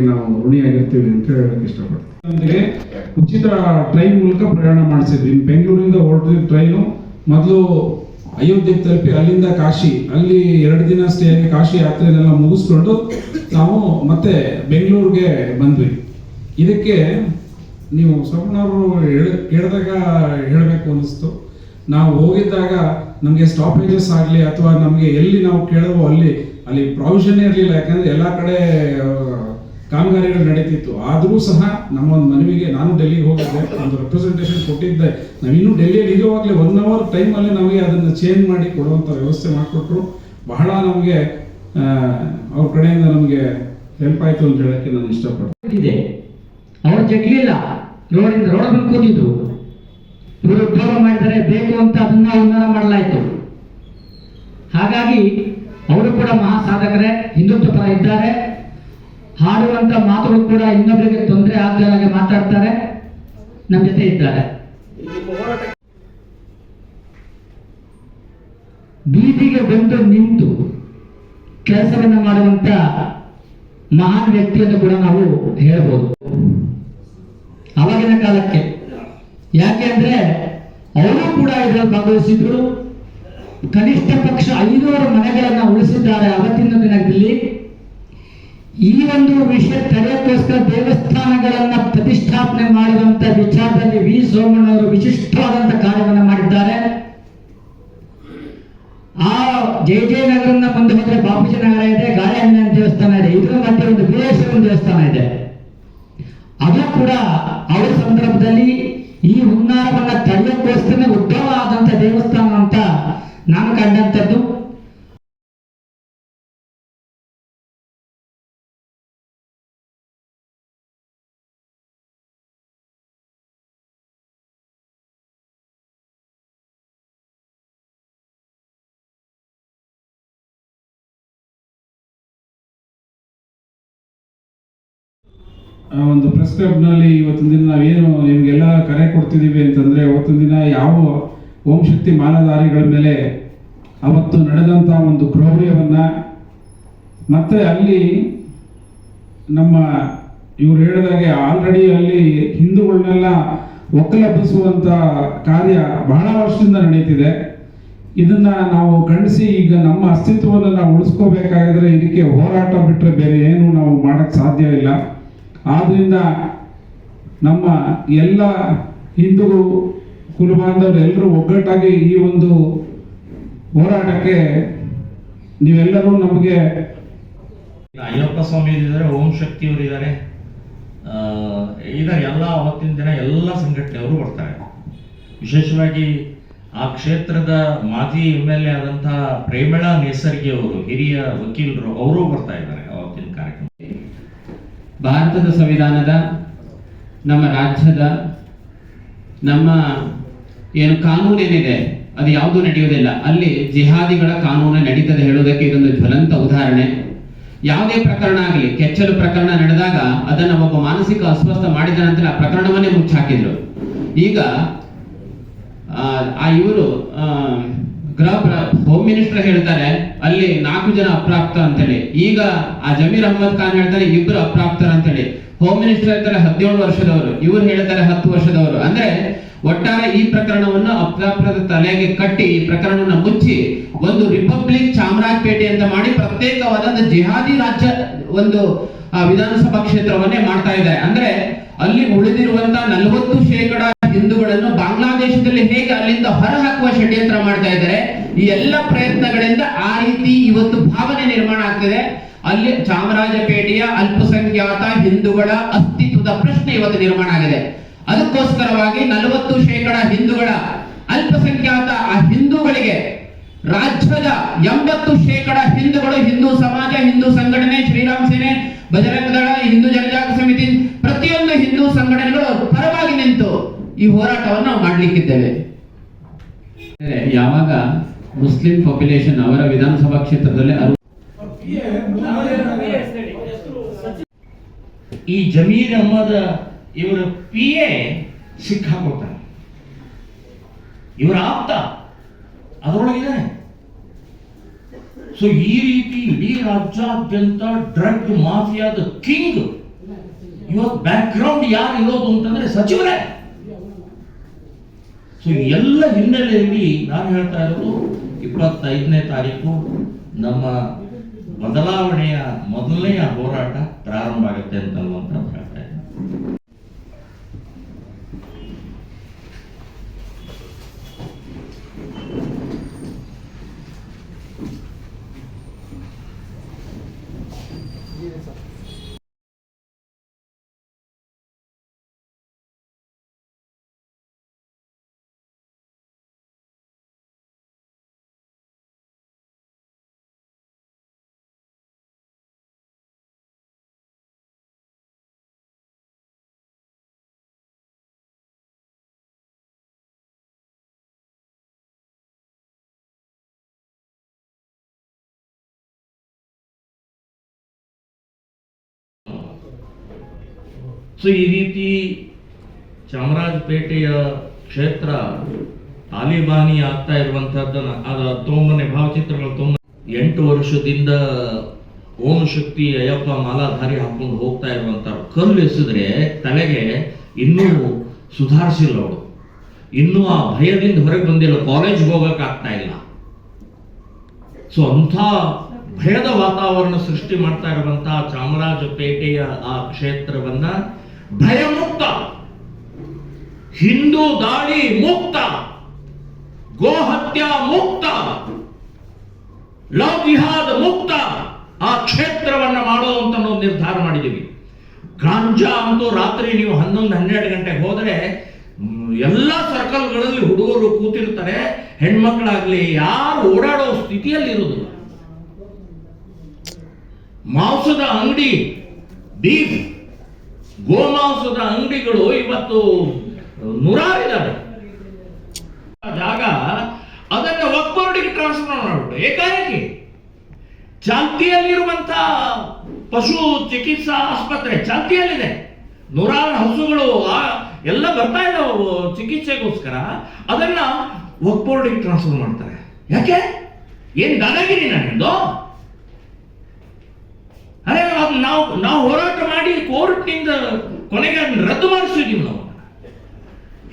ನಿಮಗೆ ನಾವು ಋಣಿಯಾಗಿರ್ತೀವಿ ಅಂತ ಹೇಳಕ್ ಇಷ್ಟಪಡ್ತೀವಿ ಉಚಿತ ಟ್ರೈನ್ ಮೂಲಕ ಪ್ರಯಾಣ ಮಾಡಿಸಿದ್ವಿ. ಬೆಂಗಳೂರಿಂದ ಹೊರಟಿದ್ದ ಟ್ರೈನು. ಮೊದಲು ಅಯೋಧ್ಯೆಗೆ ತಲುಪಿ ಅಲ್ಲಿಂದ ಕಾಶಿ, ಅಲ್ಲಿ ಎರಡು ದಿನ ಸ್ಟೇ ಆಗಿ ಕಾಶಿ ಯಾತ್ರೆನೆಲ್ಲ ಮುಗಿಸ್ಕೊಂಡು ನಾವು ಮತ್ತೆ ಬೆಂಗಳೂರಿಗೆ ಬಂದ್ವಿ. ಇದಕ್ಕೆ ನೀವು ಸ್ವಪ್ನವರು ಕೇಳಿದಾಗ ಹೇಳಬೇಕು ಅನಿಸ್ತು ನಾವು ಹೋಗಿದ್ದಾಗ ನಮಗೆ ಸ್ಟಾಪೇಜಸ್ ಆಗಲಿ ಅಥವಾ ನಮಗೆ ಎಲ್ಲಿ ನಾವು ಕೇಳೋ ಅಲ್ಲಿ ಅಲ್ಲಿ ಪ್ರಾವಿಷನ್ ಇರಲಿಲ್ಲ. ಯಾಕಂದ್ರೆ ಎಲ್ಲ ಕಡೆ ಕಾಮಗಾರಿಗಳು ನಡೀತಿತ್ತು. ಆದರೂ ಸಹ ನಮ್ಮ ಒಂದು ಮನವಿಗೆ ನಾನು ಡೆಲ್ಲಿಗೆ ಹೋಗಿದ್ದೆ. ಒಂದು ರೆಪ್ರೆಸೆಂಟೇಷನ್ ಕೊಟ್ಟಿದ್ದೆ. ನಾವು ಇನ್ನೂ ಡೆಲ್ಲಿಯಲ್ಲಿ ಇರುವಾಗಲೇ ಒನ್ ಅವರ್ ಟೈಮಲ್ಲಿ ನಮಗೆ ಅದನ್ನು ಚೇಂಜ್ ಮಾಡಿ ಕೊಡುವಂಥ ವ್ಯವಸ್ಥೆ ಮಾಡಿಕೊಟ್ರು. ಬಹಳ ನಮಗೆ ಅವ್ರ ಕಡೆಯಿಂದ ನಮಗೆ ಹೆಲ್ಪ್ ಆಯಿತು ಅಂತ ಹೇಳಕ್ಕೆ ನಾನು ಇಷ್ಟಪಡ್ತೀನಿ. ಅವ್ರು ಜಗ್ಲಿಲ್ಲ. ರೋಡಿಂದ ರೋಡ್ ಬಂದು ಕೂತಿದ್ರು. ಇವರು ಉದ್ಯೋಗ ಮಾಡಿದರೆ ಬೇಕು ಅಂತ ಅದನ್ನ ಉನ್ನಾನ ಮಾಡಲಾಯಿತು. ಹಾಗಾಗಿ ಅವರು ಕೂಡ ಮಹಾ ಸಾಧಕರೇ ಹಿಂದುತ್ವ ಇದ್ದಾರೆ. ಹಾಡುವಂತ ಮಾತುಗಳು ಕೂಡ ಇನ್ನೊಬ್ಬರಿಗೆ ತೊಂದರೆ ಆಗದ ಹಾಗೆ ಮಾತಾಡ್ತಾರೆ. ನಮ್ಮ ಜೊತೆ ಇದ್ದಾರೆ. ಬೀದಿಗೆ ಬಂದು ನಿಂತು ಕೆಲಸವನ್ನು ಮಾಡುವಂತ ಮಹಾನ್ ವ್ಯಕ್ತಿಯನ್ನು ಕೂಡ ನಾವು ಹೇಳ್ಬೋದು. ಅವಾಗಿನ ಕಾಲಕ್ಕೆ. ಯಾಕೆ ಅಂದ್ರೆ ಅವರು ಕೂಡ ಇದರಲ್ಲಿ ಭಾಗವಹಿಸಿದ್ರು. ಕನಿಷ್ಠ ಪಕ್ಷ ಐನೂರು ಮನೆಗಳನ್ನ ಉಳಿಸಿದ್ದಾರೆ ಅವತ್ತಿನ ದಿನದಲ್ಲಿ. ಈ ಒಂದು ವಿಷಯ ತಡೆಯಕ್ಕೋಸ್ಕರ ದೇವಸ್ಥಾನಗಳನ್ನ ಪ್ರತಿಷ್ಠಾಪನೆ ಮಾಡಿದಂತ ವಿಚಾರದಲ್ಲಿ ವಿ ಸೋಮಣ್ಣವರು ವಿಶಿಷ್ಟವಾದಂತ ಕಾರ್ಯವನ್ನು ಮಾಡಿದ್ದಾರೆ. ಆ ಜಯ ಜಯನಗರನ್ನ ಬಂದು ಹೋದ್ರೆ ಬಾಪೂಜಿ ನಗರ ಇದೆ ಗಾಳಿ ದೇವಸ್ಥಾನ ಇದೆ, ಇದ್ರ ಮಧ್ಯೆ ಒಂದು ವೀರೇಶ್ವರನ ದೇವಸ್ಥಾನ ಇದೆ. ಅದು ಕೂಡ ಅವರ ಸಂದರ್ಭದಲ್ಲಿ ಈ ಹುನ್ನಾರವನ್ನ ತಡೆಯೋಕ್ಕೋಸ್ಕರ ಆದಂತ ದೇವಸ್ಥಾನ ಅಂತ ನಾನು ಕಂಡಂತದ್ದು ಒಂದು ಪ್ರೆಸ್ ಕ್ಲಬ್ನಲ್ಲಿ ಇವತ್ತಿನ ದಿನ ನಾವೇನು ನಿಮಗೆಲ್ಲ ಕರೆ ಕೊಡ್ತಿದ್ದೀವಿ ಅಂತಂದರೆ ಅವತ್ತಿನ ದಿನ ಯಾವ ಓಂ ಶಕ್ತಿ ಮಾಲಾಧಾರಿಗಳ ಮೇಲೆ ಅವತ್ತು ನಡೆದಂಥ ಒಂದು ಕ್ರೌರ್ಯವನ್ನು ಮತ್ತೆ ಅಲ್ಲಿ ನಮ್ಮ ಇವ್ರು ಹೇಳಿದಾಗೆ ಆಲ್ರೆಡಿ ಅಲ್ಲಿ ಹಿಂದೂಗಳನ್ನೆಲ್ಲ ಒಕ್ಕಲೆಬ್ಬಿಸುವಂಥ ಕಾರ್ಯ ಬಹಳ ವರ್ಷದಿಂದ ನಡೀತಿದೆ. ಇದನ್ನ ನಾವು ಖಂಡಿಸಿ ಈಗ ನಮ್ಮ ಅಸ್ತಿತ್ವವನ್ನು ನಾವು ಉಳಿಸ್ಕೋಬೇಕಾಗಿದ್ರೆ ಇದಕ್ಕೆ ಹೋರಾಟ ಬಿಟ್ಟರೆ ಬೇರೆ ಏನು ನಾವು ಮಾಡಕ್ ಸಾಧ್ಯ ಇಲ್ಲ. ಆದ್ರಿಂದ ನಮ್ಮ ಎಲ್ಲ ಹಿಂದೂ ಕುಲಬಾಂಧವರು ಎಲ್ಲರೂ ಒಗ್ಗಟ್ಟಾಗಿ ಈ ಒಂದು ಹೋರಾಟಕ್ಕೆ ನೀವೆಲ್ಲರೂ ನಮಗೆ ಅಯ್ಯಪ್ಪ ಸ್ವಾಮಿ ಇದ್ದಾರೆ, ಓಂ ಶಕ್ತಿ ಅವರು ಇದ್ದಾರೆ. ಇದ್ದಾರೆ ಎಲ್ಲ ಅವತ್ತಿನ ದಿನ ಎಲ್ಲ ಸಂಘಟನೆಯವರು ಬರ್ತಾರೆ. ವಿಶೇಷವಾಗಿ ಆ ಕ್ಷೇತ್ರದ ಮಾಜಿ ಎಂ ಎಲ್ ಎ ಆದಂತಹ ಪ್ರೇಮಳ ನೇಸರ್ಗಿ ಅವರು, ಹಿರಿಯ ವಕೀಲರು, ಅವರು ಬರ್ತಾ ಇದ್ದಾರೆ. ಭಾರತದ ಸಂವಿಧಾನದ, ನಮ್ಮ ರಾಜ್ಯದ, ನಮ್ಮ ಏನು ಕಾನೂನು ಏನಿದೆ, ಅದು ಯಾವುದು ನಡೆಯುವುದಿಲ್ಲ. ಅಲ್ಲಿ ಜಿಹಾದಿಗಳ ಕಾನೂನು ನಡೀತದೆ ಹೇಳುವುದಕ್ಕೆ ಇದೊಂದು ಜ್ವಲಂತ ಉದಾಹರಣೆ. ಯಾವುದೇ ಪ್ರಕರಣ ಆಗಲಿ, ಕೆಚ್ಚಲು ಪ್ರಕರಣ ನಡೆದಾಗ ಅದನ್ನು ಒಬ್ಬ ಮಾನಸಿಕ ಅಸ್ವಸ್ಥ ಮಾಡಿದ ನಂತರ ಆ ಪ್ರಕರಣವನ್ನೇ ಮುಚ್ಚಾಕಿದ್ರು. ಈಗ, ಆ ಇವರು ಗೃಹ ಹೋಮ್ ಮಿನಿಸ್ಟರ್ ಹೇಳ್ತಾರೆ, ಅಲ್ಲಿ ನಾಲ್ಕು ಜನ ಅಪ್ರಾಪ್ತ ಅಂತೇಳಿ. ಈಗ ಆ ಜಮೀರ್ ಅಹಮದ್ ಖಾನ್ ಹೇಳ್ತಾರೆ, ಇಬ್ರು ಅಪ್ರಾಪ್ತರ ಅಂತೇಳಿ. ಹೋಮ್ ಮಿನಿಸ್ಟರ್ ಹೇಳ್ತಾರೆ, ಹದಿನೇಳು ವರ್ಷದವರು. ಇವರು ಹೇಳ್ತಾರೆ, ಹತ್ತು ವರ್ಷದವರು. ಅಂದ್ರೆ ಒಟ್ಟಾರೆ ಈ ಪ್ರಕರಣವನ್ನು ಅಪ್ರಾಪ್ತರ ತಲೆಗೆ ಕಟ್ಟಿ, ಈ ಪ್ರಕರಣವನ್ನು ಮುಚ್ಚಿ, ಒಂದು ರಿಪಬ್ಲಿಕ್ ಚಾಮರಾಜಪೇಟೆ ಅಂತ ಮಾಡಿ ಪ್ರತ್ಯೇಕವಾದ ಜಿಹಾದಿ ರಾಜ್ಯ ಒಂದು ವಿಧಾನಸಭಾ ಕ್ಷೇತ್ರವನ್ನೇ ಮಾಡ್ತಾ ಇದ್ದಾರೆ ಅಂದ್ರೆ ಅಲ್ಲಿ ಉಳಿದಿರುವಂತ ನಲವತ್ತು ಶೇಕಡ ಹಿಂದೂಗಳನ್ನು ಬಾಂಗ್ಲಾದೇಶದಲ್ಲಿ ಹೇಗೆ ಅಲ್ಲಿಂದ ಹೊರಹಾಕುವ ಷಡ್ಯಂತ್ರ ಮಾಡ್ತಾ ಇದ್ದಾರೆ, ಈ ಎಲ್ಲ ಪ್ರಯತ್ನಗಳಿಂದ ಆ ರೀತಿ ಇವತ್ತು ಭಾವನೆ ನಿರ್ಮಾಣ ಆಗ್ತಿದೆ. ಅಲ್ಲಿ ಚಾಮರಾಜಪೇಟೆಯ ಅಲ್ಪಸಂಖ್ಯಾತ ಹಿಂದೂಗಳ ಅಸ್ತಿತ್ವದ ಪ್ರಶ್ನೆ ಇವತ್ತು ನಿರ್ಮಾಣ ಆಗಿದೆ. ಅದಕ್ಕೋಸ್ಕರವಾಗಿ ನಲವತ್ತು ಶೇಕಡ ಹಿಂದೂಗಳ, ಅಲ್ಪಸಂಖ್ಯಾತ ಆ ಹಿಂದೂಗಳಿಗೆ ರಾಜ್ಯದ ಎಂಬತ್ತು ಶೇಕಡ ಹಿಂದೂಗಳು ಹಿಂದೂ ಸಮಾಜ, ಹಿಂದೂ ಸಂಘಟನೆ, ಶ್ರೀರಾಮ್ ಸೇನೆ ಬಜರಂಗ ದಳ, ಹಿಂದೂ ಜನಜಾಗೃತಿ ಈ ಹೋರಾಟವನ್ನು ನಾವು ಮಾಡಲಿಕ್ಕಿದ್ದೇವೆ. ಯಾವಾಗ ಮುಸ್ಲಿಂ ಪಾಪ್ಯುಲೇಷನ್ ಅವರ ವಿಧಾನಸಭಾ ಕ್ಷೇತ್ರದಲ್ಲಿ ಈ ಜಮೀರ್ ಅಹಮದ್ ಇವರ ಪಿ ಎ ಸಿಕ್ಕಾಕೊಳ್ತಾರೆ ಇವರ ಆಪ್ತ. ಅದರೊಳಗಿದ್ದಾನೆ ಸೊ ಈ ರೀತಿ ಇಡೀ ರಾಜ್ಯಾದ್ಯಂತ ಡ್ರಗ್ ಮಾಫಿಯಾದ ಕಿಂಗ್ ಇವತ್ತು ಬ್ಯಾಕ್ ಗ್ರೌಂಡ್ ಯಾರು ಇರೋದು ಅಂತಂದ್ರೆ ಸಚಿವರೇ. ಸೊ ಎಲ್ಲ ಹಿನ್ನೆಲೆಯಲ್ಲಿ ನಾನು ಹೇಳ್ತಾ ಇರೋದು ಇಪ್ಪತ್ತೈದನೇ ತಾರೀಕು ನಮ್ಮ ಬದಲಾವಣೆಯ ಮೊದಲನೆಯ ಹೋರಾಟ ಪ್ರಾರಂಭ ಆಗುತ್ತೆ ಅಂತ ಹೇಳ್ತಾ ಇದ್ದೀನಿ. ಸೊ ಈ ರೀತಿ ಚಾಮರಾಜಪೇಟೆಯ ಕ್ಷೇತ್ರ ತಾಲಿಬಾನಿ ಆಗ್ತಾ ಇರುವಂತಹದ್ದನ್ನ, ಅದ ತೊಂಬನೆ ಭಾವಚಿತ್ರಗಳು ತೊಂಬ ಎಂಟು ವರ್ಷದಿಂದ ಓಂ ಶಕ್ತಿ ಅಯ್ಯಪ್ಪ ಮಾಲಾಧಾರಿ ಹಾಕೊಂಡು ಹೋಗ್ತಾ ಇರುವಂತ ಕಲ್ಲು ಎಸಿದ್ರೆ ತಲೆಗೆ ಇನ್ನೂ ಸುಧಾರಿಸಿಲ್ಲ ಅವಳು ಇನ್ನೂ ಆ ಭಯದಿಂದ ಹೊರಗೆ ಬಂದಿಲ್ಲ ಕಾಲೇಜ್ಗೆ ಹೋಗಕ್ಕೆ ಆಗ್ತಾ ಇಲ್ಲ. ಸೊ ಅಂಥ ಭಯದ ವಾತಾವರಣ ಸೃಷ್ಟಿ ಮಾಡ್ತಾ ಇರುವಂತಹ ಚಾಮರಾಜಪೇಟೆಯ ಆ ಕ್ಷೇತ್ರವನ್ನ ಭಯಮುಕ್ತ. ಹಿಂದೂ ದಾಳಿ ಮುಕ್ತ. ಗೋಹತ್ಯಾ ಮುಕ್ತ. ಲವ್ ಜಿಹಾದ್ ಮುಕ್ತ. ಆ ಕ್ಷೇತ್ರವನ್ನು ಮಾಡೋ ಅಂತ ನಾವು ನಿರ್ಧಾರ ಮಾಡಿದ್ದೀವಿ ಗಾಂಜಾ ಅಂತೂ ರಾತ್ರಿ ನೀವು ಹನ್ನೊಂದು ಹನ್ನೆರಡು ಗಂಟೆಗೆ ಹೋದರೆ ಎಲ್ಲ ಸರ್ಕಲ್ಗಳಲ್ಲಿ ಹುಡುಗರು ಕೂತಿರ್ತಾರೆ, ಹೆಣ್ಮಕ್ಳಾಗ್ಲಿ, ಯಾರು ಓಡಾಡೋ ಸ್ಥಿತಿಯಲ್ಲಿ ಇರುವುದಿಲ್ಲ. ಮಾಂಸದ ಅಂಗಡಿ, ಬೀಫ್ ಗೋಮಾಂಸದ ಅಂಗಡಿಗಳು ಇವತ್ತು ನೂರಾರಿದ್ದಾವೆ. ಜಾಗ ಅದನ್ನ ಒಬ್ಬರಿಗೆ ಟ್ರಾನ್ಸ್ಫರ್ ಮಾಡ್ಬಿಟ್ಟು ಏಕಾಏಕಿ. ಚಾಲ್ತಿಯಲ್ಲಿರುವಂತ ಪಶು ಚಿಕಿತ್ಸಾ ಆಸ್ಪತ್ರೆ ಚಾಲ್ತಿಯಲ್ಲಿದೆ. ನೂರಾರು ಹಸುಗಳು ಎಲ್ಲ ಬರ್ತಾ ಇದಾವೆ ಚಿಕಿತ್ಸೆಗೋಸ್ಕರ. ಅದನ್ನ ಒಕ್ಬೋರ್ಡಿಗೆ ಟ್ರಾನ್ಸ್ಫರ್ ಮಾಡ್ತಾರೆ. ಯಾಕೆ? ಏನ್ ದಾದಾಗಿರಿ ನನ್ನದು ಅರೆ ನಾವು ನಾವು ಹೋರಾಟ ಕೊನೆಗೆ ಅದನ್ನ ರದ್ದು ಮಾಡಿಸಿದೀವಿ ನಾವು.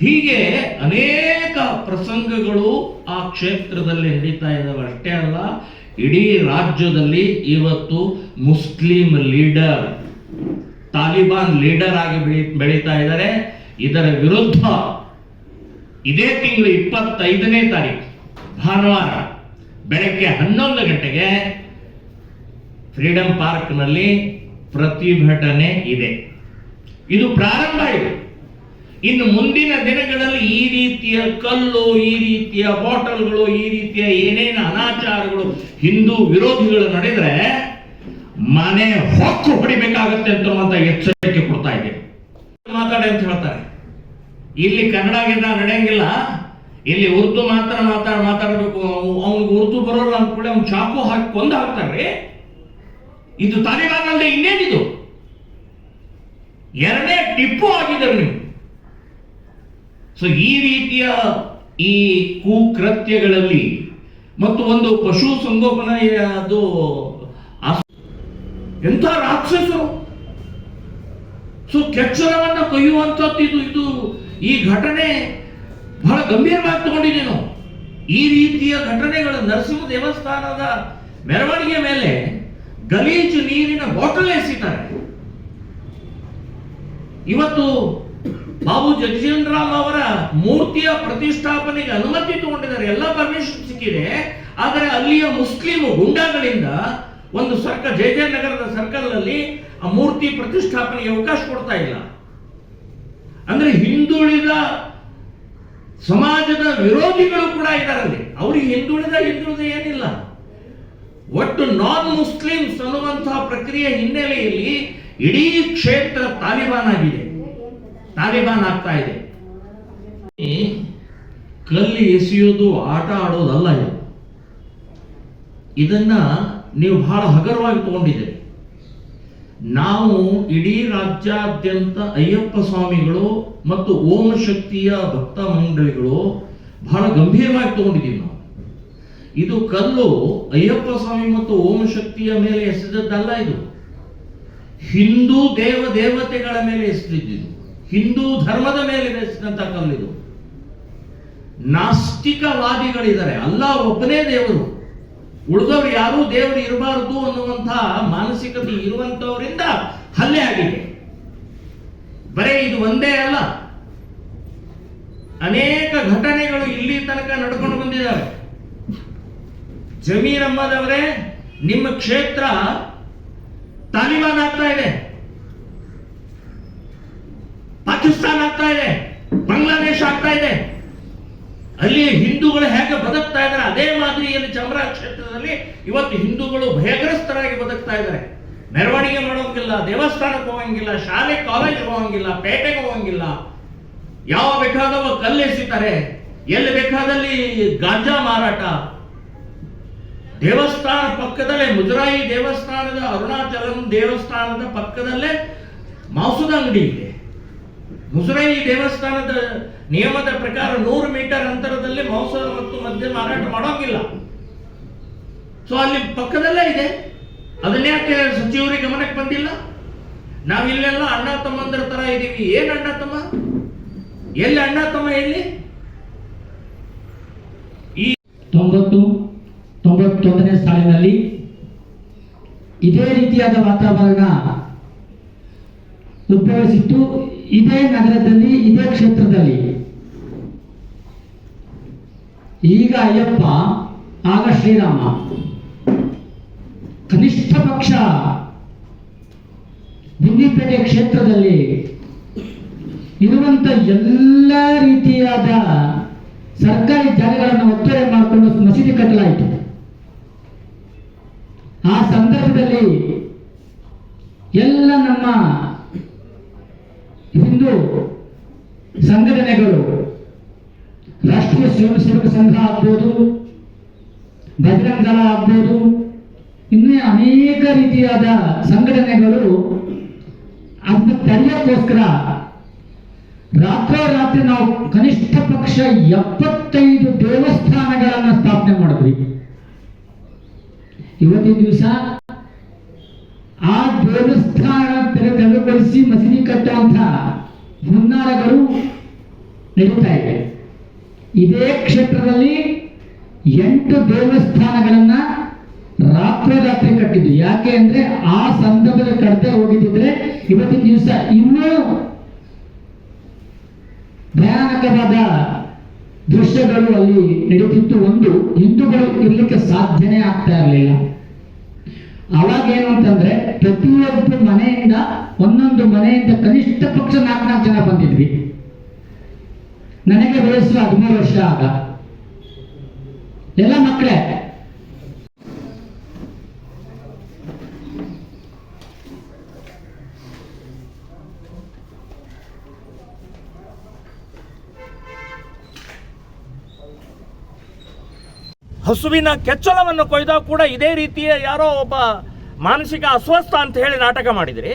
ಹೀಗೆ ಅನೇಕ ಪ್ರಸಂಗಗಳು ಆ ಕ್ಷೇತ್ರದಲ್ಲಿ ನಡೀತಾ ಇದ್ದಾವೆ ಅಷ್ಟೇ ಅಲ್ಲ, ಇಡೀ ರಾಜ್ಯದಲ್ಲಿ ಇವತ್ತು ಮುಸ್ಲಿಂ ಲೀಡರ್, ತಾಲಿಬಾನ್ ಲೀಡರ್ ಆಗಿ ಬೆಳಿ, ಬೆಳೀತಾ ಇದ್ದಾರೆ. ಇದರ ವಿರುದ್ಧ ಇದೇ ತಿಂಗಳು ಇಪ್ಪತ್ತೈದನೇ ತಾರೀಕು ಭಾನುವಾರ ಬೆಳಗ್ಗೆ ಹನ್ನೊಂದು ಗಂಟೆಗೆ ಫ್ರೀಡಂ ಪಾರ್ಕ್ನಲ್ಲಿ ಪ್ರತಿಭಟನೆ ಇದೆ. ಇದು ಪ್ರಾರಂಭ ಇದೆ. ಇನ್ನು ಮುಂದಿನ ದಿನಗಳಲ್ಲಿ ಈ ರೀತಿಯ ಕಲ್ಲು, ಈ ರೀತಿಯ ಬಾಟಲ್ಗಳು, ಈ ರೀತಿಯ ಏನೇನು ಅನಾಚಾರಗಳು, ಹಿಂದೂ ವಿರೋಧಿಗಳು ನಡೆದ್ರೆ ಮನೆ ಹೊಕ್ಕು ಹೊಡಿಬೇಕಾಗತ್ತೆ ಅಂತ ಎಚ್ಚರಿಕೆ ಕೊಡ್ತಾ ಇದೆ. ಮಾತಾಡಿ ಅಂತ ಹೇಳ್ತಾರೆ. ಇಲ್ಲಿ ಕನ್ನಡ ಗಿಡ ನಡೆಯಂಗಿಲ್ಲ. ಇಲ್ಲಿ ಉರ್ದು ಮಾತ್ರ ಮಾತಾಡ, ಮಾತಾಡಬೇಕು. ಅವ್ನಿಗೆ ಉರ್ದು ಬರೋಲ್ಲ ಅಂದ್ಕೊಳ್ಳಿ ಅವ್ನು ಚಾಕು ಹಾಕಿ ಕೊಂದು ಹಾಕ್ತಾರೆ. ಇದು ತಾಲಿಬಾನ್ ಅಲ್ಲದೆ ಇನ್ನೇನಿದು? ಎರಡನೇ ಟಿಪ್ಪು ಆಗಿದ್ದರು ನೀವು. ಸೊ ಈ ರೀತಿಯ ಈ ಕುಕೃತ್ಯಗಳಲ್ಲಿ ಮತ್ತು ಒಂದು ಪಶು ಸಂಗೋಪನೆಯ ಅದು ಎಂಥ ರಾಕ್ಷಸರು. ಸೊ ಕೆಚ್ಚರವನ್ನು ಕೊಯ್ಯುವಂಥದ್ದು ಇದು ಇದು ಈ ಘಟನೆ ಬಹಳ ಗಂಭೀರವಾಗಿ ತಗೊಂಡಿದೆ ಈ ರೀತಿಯ ಘಟನೆಗಳು ನರಸಿಂಹ ದೇವಸ್ಥಾನದ ಮೆರವಣಿಗೆ ಮೇಲೆ ಗಲೀಜು ನೀರಿನ ಬಾಟಲ್ ಎಸಿತಾರೆ. ಇವತ್ತು ಬಾಬು ರಾಮ್ ಅವರ ಮೂರ್ತಿಯ ಪ್ರತಿಷ್ಠಾಪನೆಗೆ ಅನುಮತಿ ತಗೊಂಡಿದ್ದಾರೆ. ಎಲ್ಲ ಪರ್ಮಿಷನ್ ಸಿಕ್ಕಿದೆ. ಆದರೆ ಅಲ್ಲಿಯ ಮುಸ್ಲಿಂ ಗುಂಡಾಗಳಿಂದ ಒಂದು ಸರ್ಕಲ್ ಜಯ ನಗರದ ಸರ್ಕಲ್ ಅಲ್ಲಿ ಆ ಮೂರ್ತಿ ಪ್ರತಿಷ್ಠಾಪನೆಗೆ ಅವಕಾಶ ಕೊಡ್ತಾ ಇಲ್ಲ. ಅಂದ್ರೆ ಹಿಂದುಳಿದ ಸಮಾಜದ ವಿರೋಧಿಗಳು ಕೂಡ ಇದಾರಲ್ಲಿ. ಅವ್ರಿಗೆ ಹಿಂದುಳಿದ ಹಿಂದುಳಿದ ಏನಿಲ್ಲ. ಒಟ್ಟು ನಾನ್ ಮುಸ್ಲಿಮ್ಸ್ ಅನ್ನುವಂತಹ ಪ್ರಕ್ರಿಯೆ ಹಿನ್ನೆಲೆಯಲ್ಲಿ ಇಡೀ ಕ್ಷೇತ್ರ ತಾಲಿಬಾನ್ ಆಗಿದೆ. ತಾಲಿಬಾನ್ ಆಗ್ತಾ ಇದೆ. ಕಲ್ಲು ಎಸೆಯೋದು, ಆಟ ಆಡೋದಲ್ಲ ಇದು. ಇದನ್ನ ನೀವು ಬಹಳ ಹಗರವಾಗಿ ತಗೊಂಡಿದ್ದೀರಿ. ನಾವು ಇಡೀ ರಾಜ್ಯಾದ್ಯಂತ ಅಯ್ಯಪ್ಪ ಸ್ವಾಮಿಗಳು ಮತ್ತು ಓಂ ಶಕ್ತಿಯ ಭಕ್ತ ಮಂಡಳಿಗಳು ಬಹಳ ಗಂಭೀರವಾಗಿ ತಗೊಂಡಿದ್ದೀವಿ ನಾವು. ಇದು ಕಲ್ಲು ಅಯ್ಯಪ್ಪ ಸ್ವಾಮಿ ಮತ್ತು ಓಂ ಶಕ್ತಿಯ ಮೇಲೆ ಎಸೆದದ್ದಲ್ಲ ಇದು. ಹಿಂದೂ ದೇವ ದೇವತೆಗಳ ಮೇಲೆ ಎಸ್ತಿದ್ದು ಹಿಂದೂ ಧರ್ಮದ ಮೇಲೆ ಬೆಸಿದಂತ ಕಲ್ಲಿದು. ನಾಸ್ತಿಕವಾದಿಗಳಿದ್ದಾರೆ, ಅಲ್ಲ, ಒಬ್ಬನೇ ದೇವರು. ಉಳಿದವರು ಯಾರೂ ದೇವರು ಇರಬಾರದು ಅನ್ನುವಂತಹ ಮಾನಸಿಕತೆ ಇರುವಂತವರಿಂದ ಹಲ್ಲೆ ಆಗಿದೆ. ಬರೇ ಇದು ಒಂದೇ ಅಲ್ಲ. ಅನೇಕ ಘಟನೆಗಳು ಇಲ್ಲಿ ತನಕ ನಡ್ಕೊಂಡು ಬಂದಿದ್ದಾವೆ. ಜಮೀರಮ್ಮದವರೇ, ನಿಮ್ಮ ಕ್ಷೇತ್ರ ತಾಲಿಬಾನ್ ಆಗ್ತಾ ಇದೆ. ಪಾಕಿಸ್ತಾನ ಆಗ್ತಾ ಇದೆ. ಬಾಂಗ್ಲಾದೇಶ ಆಗ್ತಾ ಇದೆ. ಅಲ್ಲಿ ಹಿಂದೂಗಳು ಹೇಗೆ ಬದುಕ್ತಾ ಇದ್ದಾರೆ, ಅದೇ ಮಾದರಿಯಲ್ಲಿ ಚಮರಾ ಕ್ಷೇತ್ರದಲ್ಲಿ ಇವತ್ತು ಹಿಂದೂಗಳು ಭಯಗ್ರಸ್ತರಾಗಿ ಬದುಕ್ತಾ ಇದ್ದಾರೆ. ಮೆರವಣಿಗೆ ಮಾಡೋಂಗಿಲ್ಲ, ದೇವಸ್ಥಾನಕ್ಕೆ ಹೋಗಂಗಿಲ್ಲ, ಶಾಲೆ ಕಾಲೇಜ್ ಹೋಗಂಗಿಲ್ಲ, ಪೇಟೆಗೆ ಹೋಗಂಗಿಲ್ಲ. ಯಾವ ಬೇಕಾದವ ಕಲ್ಲೆಸಿತಾರೆ. ಎಲ್ಲಿ ಬೇಕಾದಲ್ಲಿ ಗಾಂಜಾ ಮಾರಾಟ ದೇವಸ್ಥಾನ ಪಕ್ಕದಲ್ಲೇ, ಮುಜರಾಯಿ ದೇವಸ್ಥಾನದ ಅರುಣಾಚಲಂ ದೇವಸ್ಥಾನದ ಪಕ್ಕದಲ್ಲೇ ಮಾಂಸದ ಅಂಗಡಿ ಇದೆ. ಮುಜರಾಯಿ ದೇವಸ್ಥಾನದ ನಿಯಮದ ಪ್ರಕಾರ ನೂರು ಮೀಟರ್ ಅಂತರದಲ್ಲಿ ಮಾಂಸ ಮತ್ತು ಮದ್ಯ ಮಾರಾಟ ಮಾಡೋಂಗಿಲ್ಲ. ಸೊ ಅಲ್ಲಿ ಪಕ್ಕದಲ್ಲೇ ಇದೆ. ಅದನ್ಯಾಕೆ ಸಚಿವರಿಗೆ ಗಮನಕ್ಕೆ ಬಂದಿಲ್ಲ? ನಾವಿಲ್ಲೆಲ್ಲ ಅಣ್ಣ ತಮ್ಮಂದ್ರ ತರ ಇದ್ದೀವಿ ಏನ್ ಅಣ್ಣ ತಮ್ಮ? ಎಲ್ಲಿ ಅಣ್ಣ ತಮ್ಮ ಎಲ್ಲಿ? ತೊಂಬತ್ತು ತೊಂಬತ್ತೊಂದನೇ ಸಾಲಿನಲ್ಲಿ ಇದೇ ರೀತಿಯಾದ ವಾತಾವರಣ ಉದ್ಭವಿಸಿತ್ತು. ಇದೇ ನಗರದಲ್ಲಿ, ಇದೇ ಕ್ಷೇತ್ರದಲ್ಲಿ. ಈಗ ಅಯ್ಯಪ್ಪ, ಆಗ ಶ್ರೀರಾಮ. ಕನಿಷ್ಠ ಪಕ್ಷ ಗುಂಡಿಪೇಟೆ ಕ್ಷೇತ್ರದಲ್ಲಿ ಇರುವಂತ ಎಲ್ಲ ರೀತಿಯಾದ ಸರ್ಕಾರಿ ಜಾಗಗಳನ್ನು ಒತ್ತುವರಿ ಮಾಡಿಕೊಂಡು ಮಸೀದಿ ಕಟ್ಟಲಾಯಿತು. ಆ ಸಂದರ್ಭದಲ್ಲಿ ಎಲ್ಲ ನಮ್ಮ ಹಿಂದೂ ಸಂಘಟನೆಗಳು ರಾಷ್ಟ್ರೀಯ ಸ್ವಯಂ ಸೇವಕ ಸಂಘ ಆಗ್ಬೋದು, ಬಜರಂಗ ದಳ ಆಗ್ಬೋದು, ಇನ್ನೇ ಅನೇಕ ರೀತಿಯಾದ ಸಂಘಟನೆಗಳು ಅದನ್ನ ತಡೆಯೋಕ್ಕೋಸ್ಕರ ರಾತ್ರೋರಾತ್ರಿ ನಾವು ಕನಿಷ್ಠ ಪಕ್ಷ ಎಪ್ಪತ್ತೈದು ದೇವಸ್ಥಾನಗಳನ್ನು ಸ್ಥಾಪನೆ ಮಾಡಿದ್ವಿ. ಇವತ್ತಿನ ದಿವಸ ಆ ದೇವಸ್ಥಾನ ತೆರೆ ತೆರವುಗೊಳಿಸಿ ಮಸೀದಿ ಕಟ್ಟುವಂತ ಹುನ್ನಾರಗಳು ನಡೀತಾ ಇವೆ ಇದೇ ಕ್ಷೇತ್ರದಲ್ಲಿ ಎಂಟು ದೇವಸ್ಥಾನಗಳನ್ನ ರಾತ್ರೋರಾತ್ರಿ ಕಟ್ಟಿದ್ದು. ಯಾಕೆ ಅಂದ್ರೆ ಆ ಸಂದರ್ಭದಲ್ಲಿ ಕಟ್ಟದೆ ಹೋಗಿದ್ದಿದ್ರೆ ಇವತ್ತಿನ ದಿವಸ ಇನ್ನೂ ಭಯಾನಕವಾದ ದೃಶ್ಯಗಳು ಅಲ್ಲಿ ನಡೀತಿತ್ತು ಒಂದು, ಹಿಂದೂಗಳು ಇರ್ಲಿಕ್ಕೆ ಸಾಧ್ಯನೇ ಆಗ್ತಾ ಇರಲಿಲ್ಲ. ಅವಾಗೇನು ಅಂತಂದ್ರೆ ಪ್ರತಿಯೊಬ್ಬ ಮನೆಯಿಂದ, ಒಂದೊಂದು ಮನೆಯಿಂದ ಕನಿಷ್ಠ ಪಕ್ಷ ನಾಲ್ಕು ನಾಲ್ಕು ಜನ ಬಂದಿದ್ವಿ. ನನಗೆ ವಯಸ್ಸು ಹದಿಮೂರು ವರ್ಷ ಆಗ ಎಲ್ಲ ಮಕ್ಕಳೇ ಹಸುವಿನ ಕೆಚ್ಚಲವನ್ನು ಕೊಯ್ದ ಕೂಡ ಇದೇ ರೀತಿಯ ಯಾರೋ ಒಬ್ಬ ಮಾನಸಿಕ ಅಸ್ವಸ್ಥ ಅಂತ ಹೇಳಿ ನಾಟಕ ಮಾಡಿದ್ರಿ.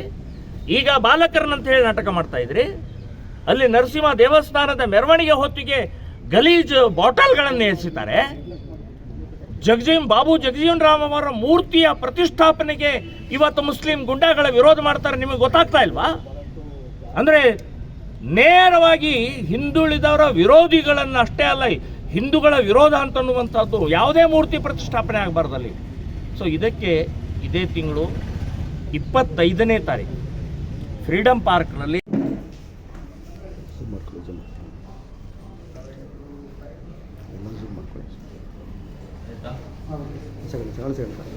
ಈಗ ಬಾಲಕರನ್ನಂತ ಹೇಳಿ ನಾಟಕ ಮಾಡ್ತಾ ಇದ್ರಿ. ಅಲ್ಲಿ ನರಸಿಂಹ ದೇವಸ್ಥಾನದ ಮೆರವಣಿಗೆ ಹೊತ್ತಿಗೆ ಗಲೀಜ್ ಬಾಟಲ್ಗಳನ್ನು ಎಸಿತಾರೆ. ಜಗಜೀವನ್ ಬಾಬು ಜಗಜೀವನ್ ರಾಮ್ ಅವರ ಮೂರ್ತಿಯ ಪ್ರತಿಷ್ಠಾಪನೆಗೆ ಇವತ್ತು ಮುಸ್ಲಿಂ ಗುಂಡಾಗಳ ವಿರೋಧ ಮಾಡ್ತಾರೆ ನಿಮಗೆ ಗೊತ್ತಾಗ್ತಾ ಇಲ್ವಾ? ಅಂದರೆ ನೇರವಾಗಿ ಹಿಂದುಳಿದವರ ವಿರೋಧಿಗಳನ್ನು ಅಷ್ಟೇ ಅಲ್ಲ ಹಿಂದೂಗಳ ವಿರೋಧ ಅಂತನ್ನುವಂಥದ್ದು ಯಾವುದೇ ಮೂರ್ತಿ ಪ್ರತಿಷ್ಠಾಪನೆ ಆಗಬಾರ್ದಲ್ಲಿ. ಸೊ ಇದಕ್ಕೆ ಇದೇ ತಿಂಗಳು ಇಪ್ಪತ್ತೈದನೇ ತಾರೀಕು. ಫ್ರೀಡಮ್ ಪಾರ್ಕ್ನಲ್ಲಿ ಸರಿ.